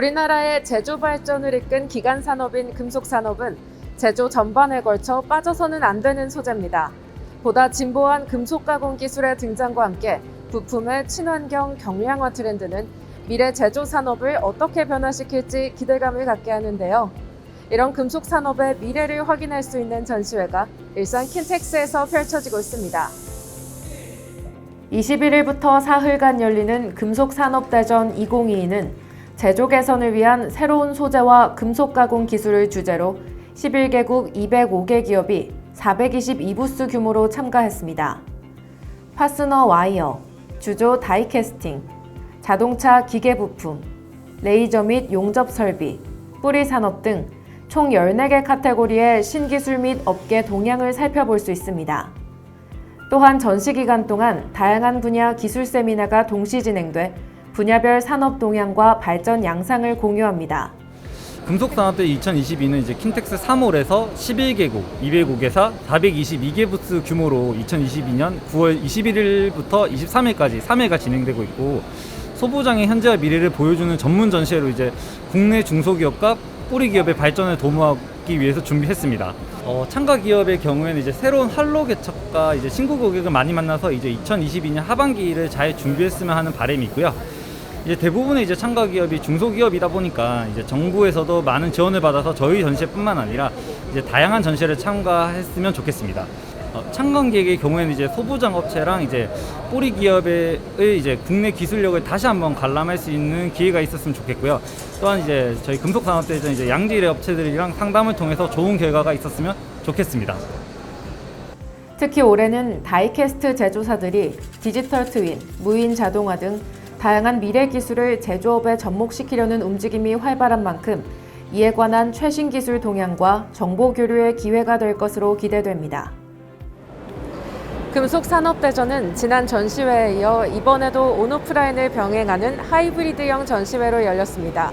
우리나라의 제조 발전을 이끈 기간 산업인 금속 산업은 제조 전반에 걸쳐 빠져서는 안 되는 소재입니다. 보다 진보한 금속 가공 기술의 등장과 함께 부품의 친환경 경량화 트렌드는 미래 제조 산업을 어떻게 변화시킬지 기대감을 갖게 하는데요. 이런 금속 산업의 미래를 확인할 수 있는 전시회가 일산 킨텍스에서 펼쳐지고 있습니다. 21일부터 사흘간 열리는 금속산업대전 2022는 제조 개선을 위한 새로운 소재와 금속 가공 기술을 주제로 11개국 205개 기업이 422부스 규모로 참가했습니다. 파스너 와이어, 주조 다이캐스팅, 자동차 기계 부품, 레이저 및 용접 설비, 뿌리 산업 등 총 14개 카테고리의 신기술 및 업계 동향을 살펴볼 수 있습니다. 또한 전시 기간 동안 다양한 분야 기술 세미나가 동시 진행돼 분야별 산업 동향과 발전 양상을 공유합니다. 금속산업대 2022는 이제 킨텍스 3홀에서 11개국, 205개사, 422개 부스 규모로 2022년 9월 21일부터 23일까지 3회가 진행되고 있고 소부장의 현재와 미래를 보여주는 전문 전시회로 이제 국내 중소기업과 뿌리 기업의 발전을 도모하기 위해서 준비했습니다. 어, 참가 기업의 경우에는 이제 새로운 활로 개척과 이제 신구 고객을 많이 만나서 이제 2022년 하반기를 잘 준비했으면 하는 바람이 있고요. 이제 대부분의 이제 참가 기업이 중소기업이다 보니까 이제 정부에서도 많은 지원을 받아서 저희 전시회뿐만 아니라 이제 다양한 전시회를 참가했으면 좋겠습니다. 어, 참관객의 경우에는 이제 소부장 업체랑 이제 뿌리 기업의 이제 국내 기술력을 다시 한번 관람할 수 있는 기회가 있었으면 좋겠고요. 또한 이제 저희 금속산업대전 이제 양질의 업체들이랑 상담을 통해서 좋은 결과가 있었으면 좋겠습니다. 특히 올해는 다이캐스트 제조사들이 디지털 트윈, 무인 자동화 등 다양한 미래 기술을 제조업에 접목시키려는 움직임이 활발한 만큼 이에 관한 최신 기술 동향과 정보 교류의 기회가 될 것으로 기대됩니다. 금속산업대전은 지난 전시회에 이어 이번에도 온오프라인을 병행하는 하이브리드형 전시회로 열렸습니다.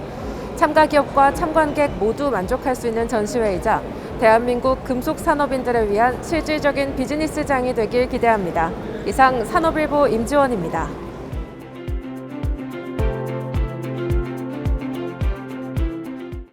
참가 기업과 참관객 모두 만족할 수 있는 전시회이자 대한민국 금속 산업인들을 위한 실질적인 비즈니스장이 되길 기대합니다. 이상 산업일보 임지원입니다.